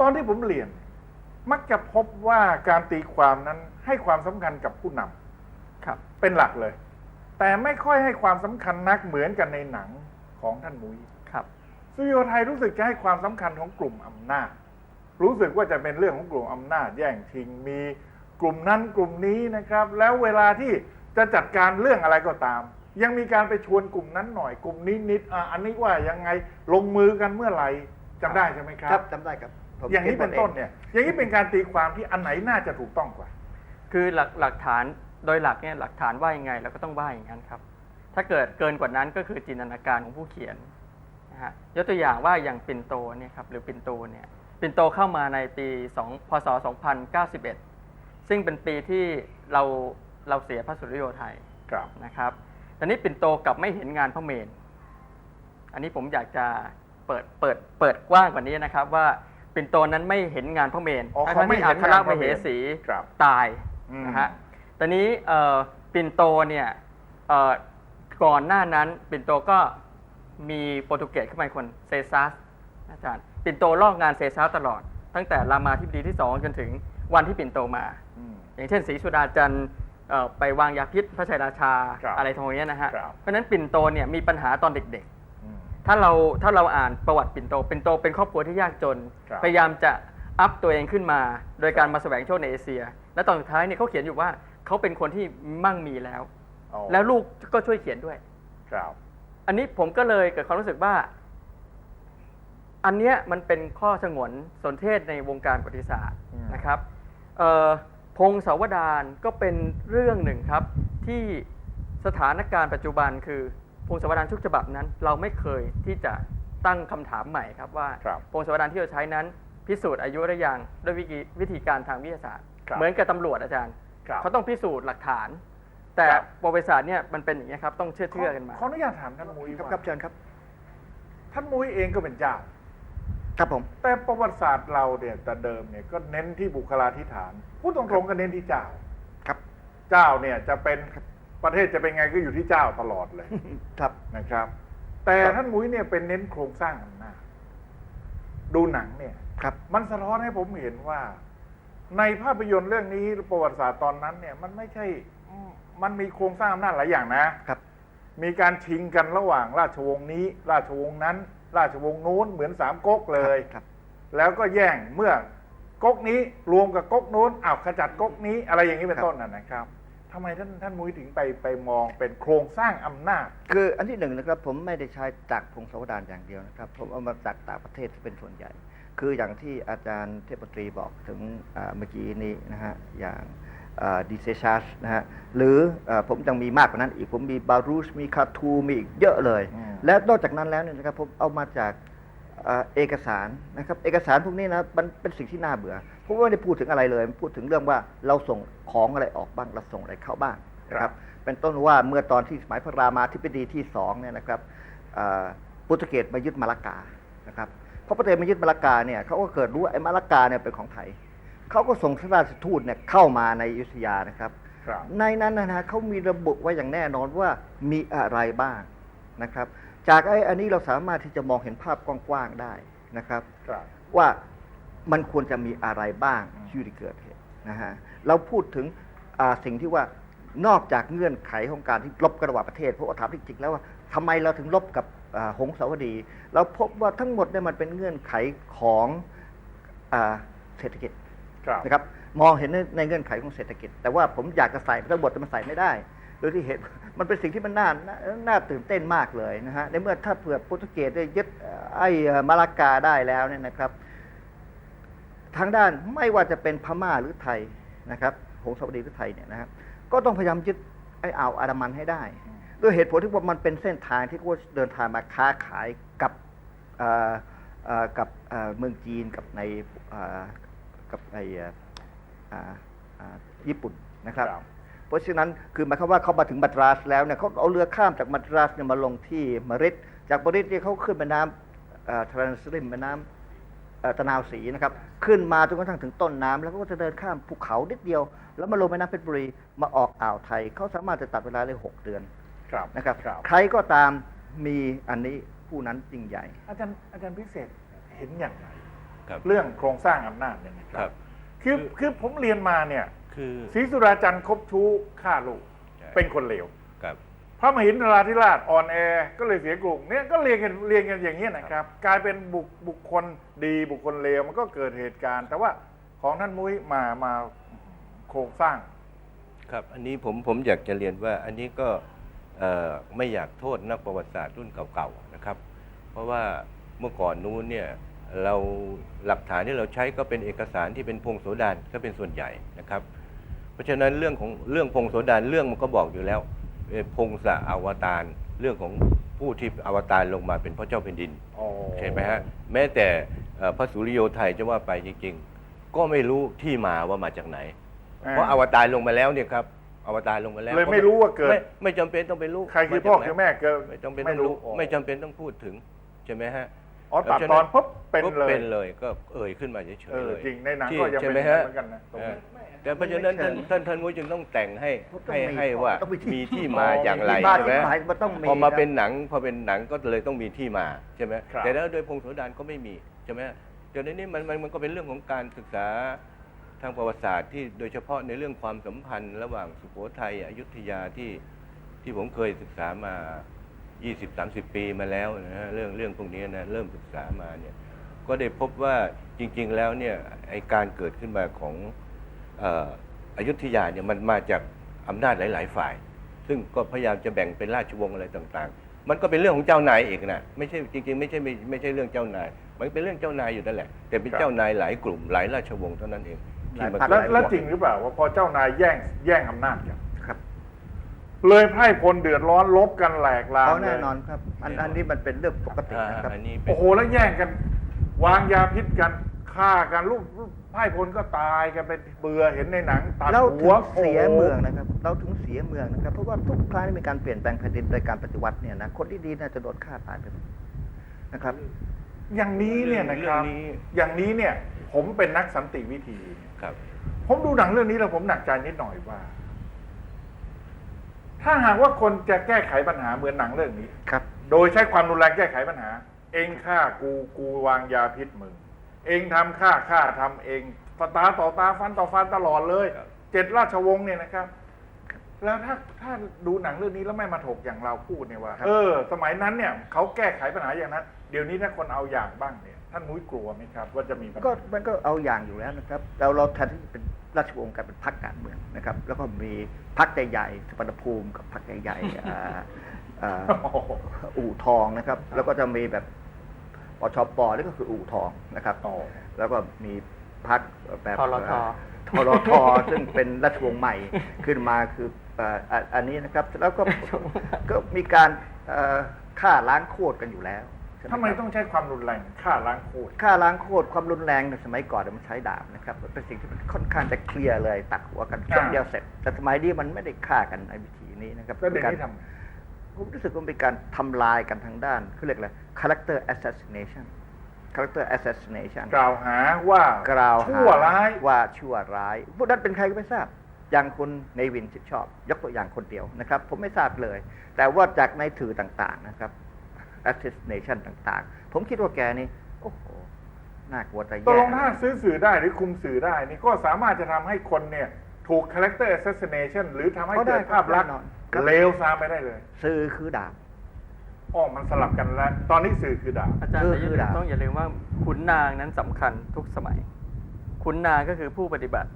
ตอนที่ผมเรียน มักจะพบว่าการตีความนั้นให้ความสำคัญกับผู้นำครับ เป็นหลักเลย แต่ไม่ค่อยให้ความสำคัญนักเหมือนกันในหนังของท่านมุ้ยครับสุริโยไทยรู้สึกจะให้ความสำคัญของกลุ่มอำนาจ รู้สึกว่าจะเป็นเรื่องของกลุ่มอำนาจแย่งชิงมีกลุ่มนั้นกลุ่มนี้นะครับ แล้วเวลาที่จะจัดการเรื่องอะไรก็ตาม ยังมีการไปชวนกลุ่มนั้นหน่อยกลุ่มนี้นิดอะอันนี้ว่ายังไงลงมือกันเมื่อไหร่จำได้ใช่ไหมครับ ครับจำได้ครับผม อย่างนี้เป็นขีต้นบทเนี่ย อย่างนี้เป็นการตีความที่อันไหนน่าจะถูกต้องกว่า คือหลักหลักฐานโดยหลักเนี่ยหลักฐานว่ายังไงเราก็ต้องว่าอย่างนั้นครับ ถ้าเกิดเกินกว่านั้นก็คือจินตนาการของผู้เขียนนะฮะยกตัวอย่างว่าอย่างปินโตเนี่ยครับหรือปินโตเนี่ยปินโตเข้ามาในปี2พศ 2091 ซึ่งเป็นปีที่เราเราเสียพระสุริโยไทยครับนะครับตอนนี้ปิ่นโตกลับไม่เห็นงานพระเมน อันนี้ผมอยากจะเปิดเปิดเปิดกว้างกว่านี้นะครับว่า ปิ่นโตนั้นไม่เห็นงานพระเมนอ๋อเขาทั้งไม่ที่เห็อันครงานพมระเมเหรุสีครับตายอืม นะฮะตอนนี้เอ่อปิ่นโตเนี่ยเอ่อก่อนหน้านั้นปิ่นโตก็มีโปรตุเกสเข้ามาอีกคนเซซัสอาจารย์ปิ่นโตลอกงานเซซัสตลอด ตั้งแต่รามาธิบดีที่สองจนถึงวันที่ปิ่นโตมา อืม อย่างเช่นศรีสุดาจันทร์เอ่อไปวางยาพิษพระชัยราชาครับอะไรทำนองเนี้ยนะฮะ ครับ เพราะฉะนั้นปิ่นโตเนี่ยมีปัญหาตอนเด็กอืมๆ ถ้าเราถ้าเราอ่านประวัติปิ่นโตปิ่นโตเป็นครอบครัวที่ยากจน ครับ พยายามจะอัพตัวเองขึ้นมา โดยการมาแสวงโชคในเอเชีย และตอนสุดท้ายเนี่ยเขาเขียนอยู่ว่าเขาเป็นคนที่มั่งมีแล้ว อ๋อแล้วลูกก็ช่วยเขียนด้วย ครับ อันนี้ผมก็เลยเกิดความรู้สึกว่า อันเนี้ยมันเป็นข้อสงวนสนเทศในวงการประวัติศาสตร์อืม นะครับเอ่อพงศาวดารก็เป็นเรื่องหนึ่งครับ ที่สถานการณ์ปัจจุบันคือ พงศาวดารทุกฉบับนั้น เราไม่เคยที่จะตั้งคำถามใหม่ครับว่าครับพงศาวดารที่เราใช้นั้น พิสูจน์อายุหรือยังด้วยวิธีวิธีการทางวิทยาศาสตร์ครับเหมือนกับตำรวจอาจารย์ครับเขาต้องพิสูจน์หลักฐาน แต่ครับประวัติศาสตร์เนี่ยมันเป็นอย่างนี้ยครับต้องเชื่อเชื่อกันมาขออนุญาตถามท่านมุ้ยครับว่าครับเชิญครับ ท่านมุ้ยเองก็เป็นเจ้าครับผมแต่ประวัติศาสตร์เราเนี่ยแต่เดิมเนี่ยก็เน้นที่บุคลาธิฐานพูดตรงๆก็เน้นที่เจ้าครับ เจ้าเนี่ยจะเป็น ประเทศจะเป็นไงก็อยู่ที่เจ้าตลอดเลยครับนะครับ แต่ครับท่านมุ้ยเนี่ยเป็นเน้นโครงสร้างอำนาจดูหนังเนี่ยครับ มันสะท้อนให้ผมเห็นว่า ในภาพยนตร์เรื่องนี้ประวัติศาสตร์ตอนนั้นเนี่ย มันไม่ใช่อืมมันมีโครงสร้างอำนาจหลายอย่างนะครับ มีการชิงกันระหว่างราชวงศ์นี้ ราชวงศ์นั้น ราชวงศ์นู้นเหมือนสามก๊กเลยครับ แล้วก็แย่งเมื่อก๊กนี้รวมกับก๊กนู้นอ้าวขจัดก๊กนี้อะไรอย่างนี้เป็นครับต้นน่ะนะครับ ทำไมท่านท่านมุ้ยถึงไปไปมองเป็นโครงสร้างอำนาจ คืออันที่หนึ่งนะครับผมไม่ได้ใช้จากพงศาวดารอย่างเดียวนะครับ ผมเอามาจากต่างประเทศที่เป็นส่วนใหญ่ คืออย่างที่อาจารย์เทพตรีบอกถึงอ่าเมื่อกี้นี้นะฮะอย่างดีเซชัสนะฮะหรืออาผมยังมีมากกว่านั้นอีกผมมีบารูชมีคาทูมีอีกเยอะเลยอืมและนอกจากนั้นแล้วเนี่ยนะครับผมเอามาจากอ่า เอกสารนะครับเอกสารพวกนี้นะมันเป็นสิ่งที่น่าเบื่อเพราะว่าไม่ได้พูดถึงอะไรเลยมันพูดถึงเรื่องว่าเราส่งของอะไรออกบ้างเราส่งอะไรเข้าบ้างนะคครัรับบเป็นต้นว่าเมื่อตอนที่สมัยพระรามาธิบดีที่สองเนี่ยนะครับอ่าโปรตุเกสมายึดมาลากานะครับพอโปรตุเกสมายึดมาลากาเนี่ยเขาก็เกิดรู้ว่าไอ้มาลากาเนี่ยเป็นของไทยเขาก็ส่งข้าราชทูตเนี่ยเข้ามาในอยุธยานะครับครับ ในนั้นนะฮะเขามีระบุไว้อย่างแน่นอนว่ามีอะไรบ้างนะครับ จากไอ้อันนี้เราสามารถที่จะมองเห็นภาพกว้างๆได้นะครับครับว่ามันควรจะมีอะไรบ้างอืมที่เกิดเหตุนะฮะเราพูดถึงอ่าสิ่งที่ว่านอกจากเงื่อนไขของการที่ลบกันระหว่างประเทศเพราะว่าถามที่จริงแล้วว่าทำไมเราถึงลบกับอ่าหงสาวดี เราพบว่าทั้งหมดเนี่ยมันเป็นเงื่อนไขของอาเศรษฐกิจครับนะครับมองเห็นในในเงื่อนไขของเศรษฐกิจ แต่ว่าผมอยากจะใส่ทั้งหมดแต่มันใส่ไม่ได้โดยที่เหตุมันเป็นสิ่งที่มันน่าน่าตื่นเต้นมากเลยนะฮะในเมื่อถ้าเผื่อโปรตุเกสได้ยึดไอ้มาลากาได้แล้วเนี่ยนะครับ ทางด้านไม่ว่าจะเป็นพม่าหรือไทยนะครับหงสาวดีหรือไทยเนี่ยนะครับ ก็ต้องพยายามยึดไอ้อ่าวอันดามันให้ได้ ด้วยเหตุผลที่ว่ามันเป็นเส้นทางที่เขาเดินทางมาค้าขายกับกับเมืองจีนกับในกับในเอ่ออ่าอ่าญี่ปุ่นนะครับ เพราะฉะนั้นคือหมายความว่าเขามาถึงมัดราสแล้วเนี่ยเขาเอาเรือข้ามจากมัดราสเนี่ยมาลงที่มาริดจากมาริดเนี่ยเขาขึ้นแม่น้ำทรานสลิมแม่น้ำเอ่อตะนาวสีนะครับขึ้นมาจนกระทั่งถึงต้นน้ำแล้วก็จะเดินข้ามภูเขานิดเดียว แล้วมาลงแม่น้ำเพชรบุรีมาออกอ่าวไทยเขาสามารถจะตัดเวลาได้หกเดือนครับนะครับครับใครก็ตามมีอันนี้ผู้นั้นยิ่งใหญ่ อาจารย์อาจารย์พิเศษเห็นอย่างไรครับเรื่องโครงสร้างอำนาจเนี่ยนะคครัรับบ คือคือผมเรียนมาเนี่ย คือศรีสุราจันทร์คบชู้ฆ่าลูกใช่เป็นคนเลวครับพระมหินทราธิราชอ่อนแอ ก็เลยเสียกรุงเนี่ยก็เรียนกันเรียนกันอย่างนี้ยนะครับ กลายเป็นบุคบุคคลดีบุคคลเลวมันก็เกิดเหตุการณ์ แต่ว่าของท่านมุ้ยมามาโครงสร้าง ครับ อันนี้ผมผมอยากจะเรียนว่า อันนี้ก็เอ่อไม่อยากโทษนักประวัติศาสตร์รุ่นเก่าๆนะครับ เพราะว่าเมื่อก่อนนู้นเนี่ย เราหลักฐานที่เราใช้ก็เป็นเอกสารที่เป็นพงโสดานก็เป็นส่วนใหญ่นะครับ เพราะฉะนั้นเรื่องของเรื่องพงโสดานเรื่องมันก็บอกอยู่แล้วเอ่อพงศะอวตารเรื่องของผู้ที่อวตารลงมาเป็นพระเจ้าแผ่นดินใช่ไหมฮะแม้แต่เอ่อพระสุริโยไทยจะว่าไปจริง ๆ ก็ไม่รู้ที่มาว่ามาจากไหนอ่าเพราะอวตารลงมาแล้วเนี่ยครับอวตารลงมาแล้วเลยไม่รู้ว่าเกิดไม่ไม่จำเป็นต้องไปรู้ใครคือมาจากพ่อไหนคือแม่เกิดไม่จำเป็นต้องรู้อ๋อไม่จำเป็นต้องพูดถึงใช่ไหมฮะ อ๋อตัดตอนปุ๊บเป็นปุ๊บเลยเป็นเลยก็เอ่ยขึ้นมาเฉยเอๆอเลย จริงในหนังที่ก็ยังใช่เป็นไหมอย่างนั้นฮะเหมือนกันนะตรงนี้เออแต่เพราะฉะนั้นท่านท่านท่านมุ้ยจึงต้องแต่งให้ต้องให้มีให้ว่าต้องมีที่มีที่มาอย่างไรที่มาใช่ไหมที่หมายมันต้องมีพอมาครับเป็นหนังพอเป็นหนังก็เลยต้องมีที่มาใช่ไหมครับ แต่แล้วโดยพงศาวดารก็ไม่มีใช่ไหมเดี๋ยวนี้มันมันมันก็เป็นเรื่องของการศึกษาทางประวัติศาสตร์ที่โดยเฉพาะในเรื่องความสัมพันธ์ ระหว่างสุโขทัยอยุธยาที่ที่ผมเคยศึกษามา 20-30ปีมาแล้วนะฮะเรื่องเรื่องพวกนี้นะเริ่มศึกษามาเนี่ยก็ได้พบว่าจริง ๆ แล้วเนี่ยไอการเกิดขึ้นมาของเอ่ออยุธยาเนี่ยมันมาจากอำนาจหลาย ๆ ฝ่าย ซึ่งก็พยายามจะแบ่งเป็นราชวงศ์อะไรต่าง ๆ มันก็เป็นเรื่องของเจ้านายเองนะไม่ใช่จริง ๆ ไม่ใช่ไม่ไม่ใช่เรื่องเจ้านาย มันเป็นเรื่องเจ้านายอยู่นั่นแหละ แต่เป็นครับเจ้านายหลายกลุ่มหลายราชวงศ์เท่านั้นเองที่มาหลายพรรคเกิแล้วดแล้วจริงหรือเปล่าว่าพอเจ้านายแย่งแย่งอำนาจกันครับ เลยไพร่พลเดือดร้อนลบกันแหลกลามเอาเลแน่ยนอนครับ อันอันนี้มันเป็นเรื่องปกติอ่านะครับ อันนี้เป็น โอ้โหแล้วแย่งกัน วางยาพิษกันฆ่ากันลูกลูกไพร่พลก็ตายกันเป็นเบื่อเห็นในหนังตัดเราหัถึวงเสียโโห เมืองนะครับ เราถึงเสียเมืองนะครับ เพราะว่าทุกครั้งที่มีการเปลี่ยนแปลงแผ่นดินโดยการปฏิวัติเนี่ยนะ คนที่ดีน่าจะโดนฆ่าตายไปหมดนะครับ อย่างนี้เนี่ยนะครับ เรื่องนี้ อย่างนี้เนี่ย ผมเป็นนักสันติวิธีเนี่ยครับ ผมดูหนังเรื่องนี้แล้วผมหนักใจนิดหน่อยว่า ถ้าหากว่าคนจะแก้ไขปัญหาเหมือนหนังเรื่องนี้ ครับ โดยใช้ความรุนแรงแก้ไขปัญหา เองฆ่ากูกูวางยาพิษมึง เองทำฆ่าฆ่าทำเองตาตาต่อตาฟันต่อฟันตลอดเลยครับเจ็ดราชวงศ์เนี่ยนะครับ แล้วถ้าถ้าดูหนังเรื่องนี้แล้วไม่มาถกอย่างเราพูดเนี่ยว่าครับเออ สมัยนั้นเนี่ยเขาแก้ไขปัญหาอย่างนั้น เดี๋ยวนี้ถ้าคนเอาอย่างบ้างเนี่ยท่านมุ้ยกลัวไหมครับ ว่าจะมีปัญก็หามันก็เอาอย่างอยู่แล้วนะครับ เราเราแทนที่จะเป็น ราชวงศ์กลายเป็นพรรคการเมืองนะครับ แล้วก็มีพรรคใหญ่ๆสุพรรณภูมิกับพรรคใหญ่ๆอ่าอ่าโอ้โหอู่ทองนะครับ แล้วก็จะมีแบบปชปนี่ก็คืออู่ทองนะครับอ๋อแล้วก็มีพักแบบทรททรทซึ่งเป็นราชวงศ์ใหม่ขึ้นมาคือเอ่ออะอันนี้นะครับ แล้วก็ก็มีการเอ่อฆ่าล้างโคตรกันอยู่แล้วใช่ห ทำไมครับต้องใช้ความรุนแรงฆ่าล้างโคตรฆ่าล้างโคตรความรุนแรงในสมัยก่อนเนี่ยมันใช้ดาบนะครับมันเป็นสิ่งที่มันค่อนข้างจะเคลียร์เลยตัดหัวกันช่วงเดียวเสร็จ แต่สมัยนี้มันไม่ได้ฆ่ากันในวิธีนี้นะครับแล้วเดี๋ยวการนี้ทำไงผมรู้สึกว่าเป็นการทำลายกันทางด้านเขาเรียกอะไร character assassination character assassination กล่าวหาว่ากล่าวหาชั่วร้ายว่าชั่วร้ายพวกนั้นเป็นใครก็ไม่ทราบอย่างคุณเนวินชิดชอบ ยกตัวอย่างคนเดียวนะครับ ผมไม่ทราบเลย แต่ว่าจากในถือต่างๆนะครับ assassination ต่างๆ ผมคิดว่าแกนี่โอ้โหน่ากลัวแต่ตกแย่ลงถ้าซื้อสื่อได้หรือคุมสื่อได้นี่ก็สามารถจะทำให้คนเนี่ยถูก character assassination หรือทำให้ก็ได้เกิดภาพลักษณ์แน่นอนครับเลวซามไปได้เลยสื่อคือดาบอ๋อมันสลับกันแล้ว ตอนนี้สื่อคือดาวอาจารย์คือแต่อย่าคือลืมดาบต้องอย่าลืมว่าขุนนางนั้นสำคัญทุกสมัย ขุนนางก็คือผู้ปฏิบัติ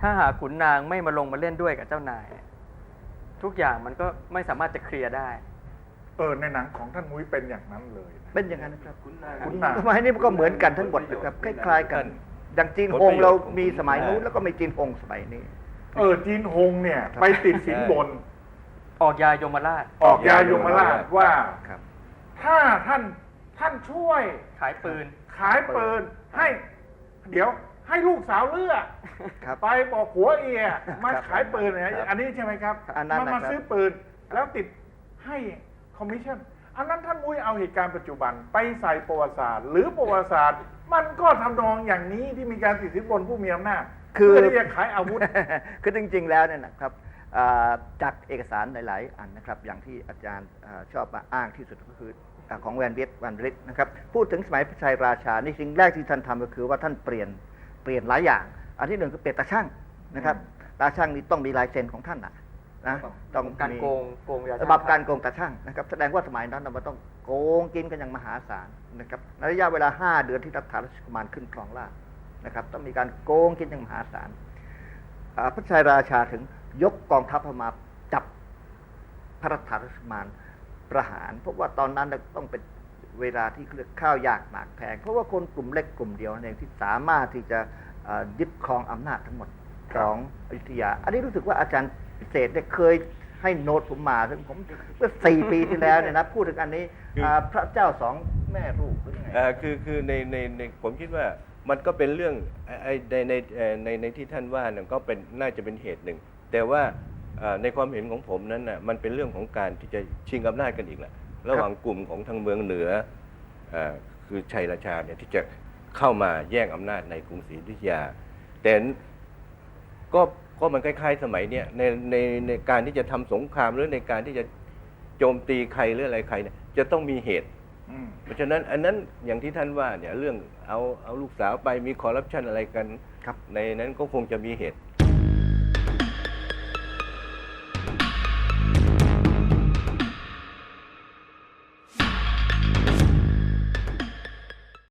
ถ้าหากขุนนางไม่มาลงมาเล่นด้วยกับเจ้านายเนี่ยทุกอย่างมันก็ไม่สามารถจะเคลียร์ได้ เออในหนังของท่านมุ้ยเป็นอย่างนั้นเลยนะ เป็นอย่างนั้นนะครับขุนนางขุนนาง สมัยนี้มันก็เหมือนกันทั้งหมดนะครับคล้าย ๆ กันอย่างจีนฮงเรามีสมัยนู้นแล้วก็มีจีนฮงสมัยนี้ เออจีนฮงเนี่ย ไปติดสินบน ออกยายมราชออกยายมราชว่าครับ ถ้าท่านท่านช่วย ขายปืน ขายปืนให้ เดี๋ยวให้ลูกสาวเลือกครับไปบอกผัวเอียมาครับขายปืนเนี่ยครับอันนี้ใช่ไหมครับอันนั้นมานะครับ มาซื้อปืนแล้วติดให้ค อมมิชชั่นอันนั้นท่านมุ้ยเอาเหตุการณ์ปัจจุบันไปใส่ประวัติศาสตร์ หรือประวัติศาสตร์ มันก็ทำนองอย่างนี้ที่มีการติดสินบนผู้มีอำนาจคือ เพื่อที่จะขายอาวุธ คือจริงๆ แล้วเนี่ยนะครับอ่าจากเอกสารหลาย ๆ อันนะครับ อย่างที่อาจารย์อ่าชอบมาอ้างที่สุดก็คืออ่าของแวนเวียตแวนริสนะครับ พูดถึงสมัยพระชัยราชา นี่สิ่งแรกที่ท่านทำก็คือว่าท่านเปลี่ยนเปลี่ยนหลายอย่าง อันที่หนึ่งคือเปลี่ยนตาช่างนะครับ ตาช่างนี่ต้องมีลายเซ็นของท่านนะ นะต้องการมีโกงโกงยาระบบการโกงตาช่างนะครับ แสดงว่าสมัยนั้นน่ะมันต้องโกงกินกันอย่างมหาศาลนะครับในระยะเวลา 5 เดือนที่รัฐาราชกุมารขึ้นครองราชย์นะครับ ต้องมีการโกงกินอย่างมหาศาลอ่าพระชัยราชาถึงยกกองทัพมาจับพระรัฐาราชกุมารประหาร เพราะว่าตอนนั้นน่ะต้องเป็นเวลาที่เรียกข้าวยากหมากแพง เพราะว่าคนกลุ่มเล็กกลุ่มเดียวนั่นเองที่สามารถที่จะอ่ายึดครองอำนาจทั้งหมดของอยุธยา อันนี้รู้สึกว่าอาจารย์ พิเศษเนี่ยเคยให้โน้ตผมมาซึ่งผมเมื่อสี่ปีที่แล้วเนี่ยนะพูดถึงอันนี้คืออ่าพระเจ้าสองแม่ลูกหรือยังไง เอ่อคือคือในในในผมคิดว่ามันก็เป็นเรื่องไอ้ไอ้ในในเอ่อในในที่ท่านว่าเนี่ยก็เป็นน่าจะเป็นเหตุหนึ่ง แต่ว่าเอ่อในความเห็นของผมนั้นน่ะมันเป็นเรื่องของการที่จะชิงอำนาจกันอีกแหละระหว่างกลุ่มของทางเมืองเหนือเอ่อคือชัยราชาเนี่ยที่จะเข้ามาแย่งอำนาจในกรุงศรีอยุธยา แต่ก็ ก็มันคล้ายๆ สมัยเนี่ยในในในการที่จะทำสงครามหรือในการที่จะโจมตีใครหรืออะไรใครเนี่ยจะต้องมีเหตุอืมเพราะฉะนั้นอันนั้นอย่างที่ท่านว่าเนี่ยเรื่องเอาเอาลูกสาวไปมีคอร์รัปชันอะไรกันครับในนั้นก็คงจะมีเหตุ